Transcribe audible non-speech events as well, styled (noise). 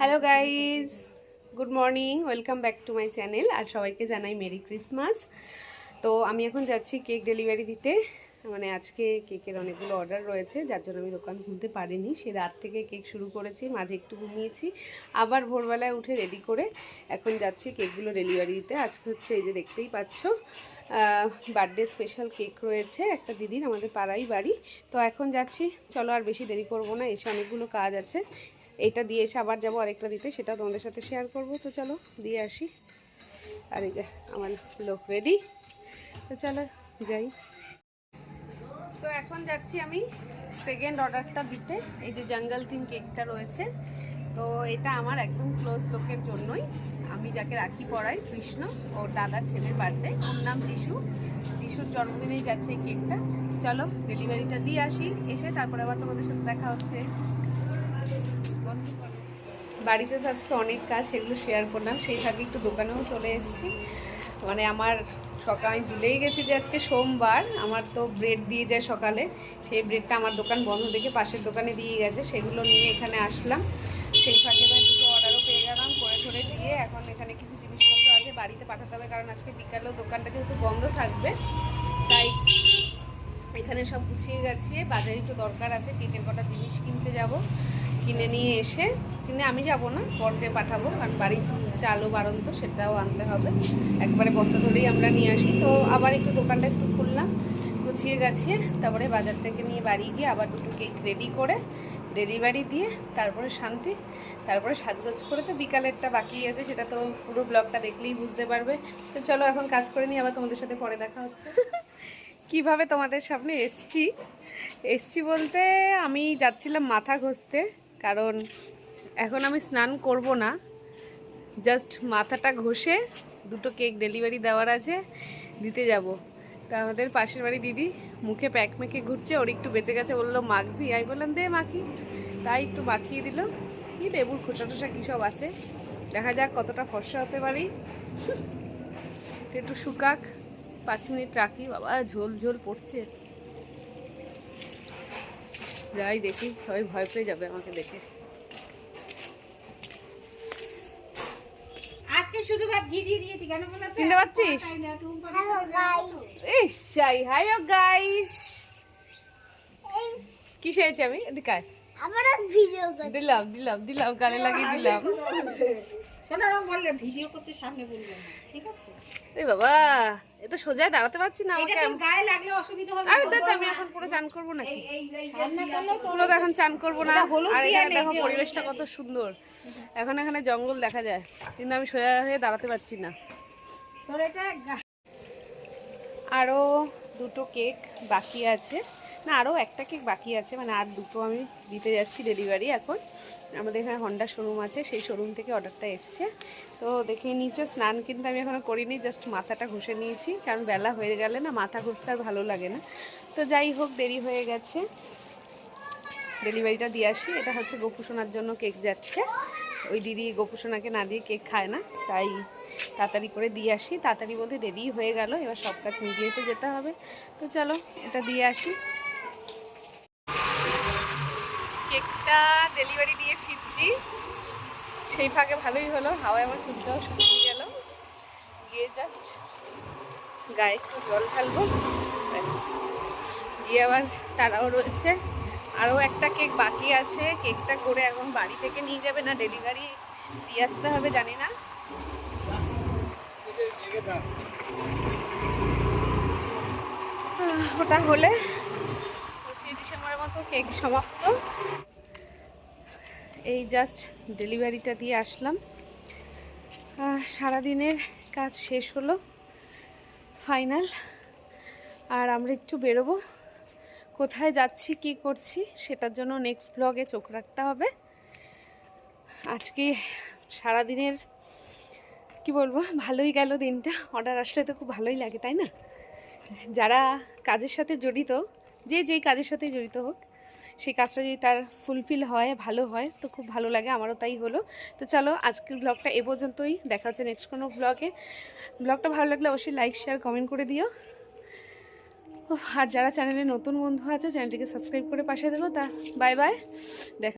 Hello guys good morning welcome back to my channel আর সবাইকে জানাই merry Christmas তো আমি এখন যাচ্ছি কেক ডেলিভারি দিতে। মানে আজকে কেকের অনেকগুলো অর্ডার রয়েছে, যার জন্য আমি দোকান খুলতে পারিনি। সে রাত থেকে কেক শুরু করেছি, মাঝে একটু ঘুমিয়েছি। আবার ভোরবেলায় উঠে রেডি করে এখন যাচ্ছি কেকগুলো ডেলিভারি দিতে। আজকে হচ্ছে এই যে দেখতেই পাচ্ছ বার্থডে স্পেশাল কেক রয়েছে একটা দিদির, আমাদের পাড়াই বাড়ি। তো এখন যাচ্ছি, চলো আর বেশি দেরি করব না, এসে অনেকগুলো কাজ আছে। এইটা দিয়ে এসে আবার যাব আরেকটা দিতে, সেটা তোমাদের সাথে শেয়ার করব। তো চলো, দিয়ে আসি। আর এই যে, আমার লোক রেডি তো চলো, যাই। তো এখন যাচ্ছি আমি সেকেন্ড অর্ডারটা দিতে। এই যে জঙ্গল থিম কেকটা রয়েছে। তো এটা আমার একদম ক্লোজ লোকের জন্যই। আমি যাকে রাখি পড়াই, কৃষ্ণ, ওর দাদার ছেলের বার্থডে ওর নাম টিসু টিসুর জন্মদিনেই যাচ্ছে এই কেকটা চলো ডেলিভারিটা দিয়ে আসি। এসে তারপরে আবার তোমাদের সাথে দেখা হচ্ছে। বাড়িতে তো আজকে অনেক কাজ, সেগুলো শেয়ার করলাম। সেই ফাঁকে একটু দোকানেও চলে এসেছি। মানে আমার সকাল, আমি ভুলেই গেছি যে আজকে সোমবার। আমার তো ব্রেড দিয়ে যায় সকালে। সেই ব্রেডটা আমার দোকান বন্ধ দেখে পাশের দোকানে দিয়ে গেছে। সেগুলো নিয়ে এখানে আসলাম। সেই ফাঁকে দুটো অর্ডারও পেয়ে গেলাম, করে ঠরে দিয়ে। এখন এখানে কিছু জিনিসপত্র আছে বাড়িতে পাঠাতে হবে, কারণ আজকে বিকালেও দোকানটা যেহেতু বন্ধ থাকবে, তাই এখানে সব গুছিয়ে গেছিয়ে বাজারে একটু দরকার আছে, কেকের কটা জিনিস কিনতে যাব। কিনে নিয়ে এসে, কিনে আমি যাব না, বরকে পাঠাবো, কারণ বাড়ির চালও বারন্ত সেটাও আনতে হবে। একবারে বস্তা ধরেই আমরা নিয়ে আসি। তো আবার একটু দোকানটা একটু খুললাম, গুছিয়ে গাছিয়ে, তারপরে বাজার থেকে নিয়ে বাড়ি গিয়ে আবার দুটো কেক রেডি করে ডেলিভারি দিয়ে, তারপরে শান্তি, তারপরে সাজগোজ করে তো বিকালেরটা বাকি আছে, সেটা তো পুরো ব্লগটা দেখলেই বুঝতে পারবে। তো চলো এখন কাজ করে নিই আবার তোমাদের সাথে পরে দেখা হচ্ছে। (laughs) কীভাবে তোমাদের সামনে এসছি? এসছি বলতে আমি যাচ্ছিলাম মাথা ঘষতে। কারণ এখন আমি স্নান করব না। জাস্ট মাথাটা ঘষে দুটো কেক ডেলিভারি দেওয়ার আছে, দিতে যাব। তা আমাদের পাশের বাড়ি দিদি মুখে প্যাক মেখে ঘুরছে, ওর একটু বেঁচে গেছে বলল মাখবি আমি বললাম, দে মাখি। তাই একটু মাখিয়ে দিল। কি লেবুর খোসা টোসা, কী সব আছে। দেখা যাক কতটা ফর্সা হতে পারি। একটু শুকাক, পাঁচ মিনিট রাখি। বাবা, ঝোল ঝোল পড়ছে। যাই দেখি সবাই ভয় পেয়ে যাবে আমাকে দেখে। আজকে শুধু ভাত জিজিয়ে দিয়েছি কেন বলো চিনতে পারছিস হ্যালো গাইস ইস চাই হাই গাইস কি সেরেছি আমি? এদিকে আয়। ভিডিও দিলাম দিলাম দিলাম গালে লাগিয়ে দিলাম। শোনো বললে? ভিডিও করছে সামনে বলবে ঠিক আছে? এই বাবা এ তো সোজা দাঁড়াতে পারছি না আমাকে তোর গায়ে লাগলে অসুবিধা হবে। আরে দাদা আমি এখন পুরো চান করব এই এই এখন চান করব না। আর এখানে দেখো পরিবেশটা কত সুন্দর। এখন এখানে জঙ্গল দেখা যায় কিন্তু আমি সোজা হয়ে দাঁড়াতে পারছি না। তোর এটা আরও দুটো কেক বাকি আছে। না আরও একটা কেক বাকি আছে মানে আর দুটো আমি দিতে যাচ্ছি ডেলিভারি এখন। আমাদের এখানে হন্ডা শোরুম আছে, সেই শোরুম থেকে অর্ডারটা এসছে। তো দেখে নিচে স্নান কিন্তু আমি এখনও করিনি জাস্ট মাথাটা ঘষে নিয়েছি, কারণ বেলা হয়ে গেলে না মাথা ঘষতে আর ভালো লাগে না। তো যাই হোক, দেরি হয়ে গেছে। ডেলিভারিটা দিয়ে আসি, এটা হচ্ছে গোপুসোনার জন্য কেক যাচ্ছে। ওই দিদি গোপুসোনাকে না দিয়ে কেক খায় না, তাই তাড়াতাড়ি করে দিয়ে আসি। তাড়াতাড়ি বলতে দেরি হয়ে গেল, এবার সব কাজ মিলিয়ে তো যেতে হবে। তো চলো, এটা দিয়ে আসি। কেকটা ডেলিভারি দিয়ে ফিরছি। সেই ফাঁকে ভালোই হলো, হাওয়ায় আমার চুলটাও শুকিয়ে গেল। গিয়ে জাস্ট গায়ে একটু জল ঢালবো। দিয়ে আবার তারাও রয়েছে। আরও একটা কেক বাকি আছে, কেকটা করে এখন বাড়ি থেকে নিয়ে যাবে না ডেলিভারি দিয়ে আসতে হবে, জানি না। ওটা হলে পঁচিশে ডিসেম্বরের মতো কেক সমাপ্ত। এই জাস্ট ডেলিভারিটা দিয়ে আসলাম। সারাদিনের কাজ শেষ হলো ফাইনাল আর আমরা একটু বেরোবো। কোথায় যাচ্ছি, কি করছি, সেটার জন্য নেক্সট ব্লগে চোখ রাখতে হবে। আজকে সারাদিনের, কি বলব, ভালোই গেল দিনটা। অর্ডার আসলে তো খুব ভালোই লাগে, তাই না? যারা কাজের সাথে জড়িত, যে যেই কাজের সাথে জড়িত হোক সেই কাজটা যদি তার ফুলফিল হয়, ভালো হয়, তো খুব ভালো লাগে, আমারও তাই হলো। তো চলো, আজকের ব্লগটা এ পর্যন্তই। দেখা হচ্ছে নেক্সট কোনো ব্লগে ব্লগটা ভালো লাগলে অবশ্যই লাইক শেয়ার কমেন্ট করে দিও। আর যারা চ্যানেলে নতুন বন্ধু আছে চ্যানেলটিকে সাবস্ক্রাইব করে পাশে দেবো তা। বাই বাই দেখা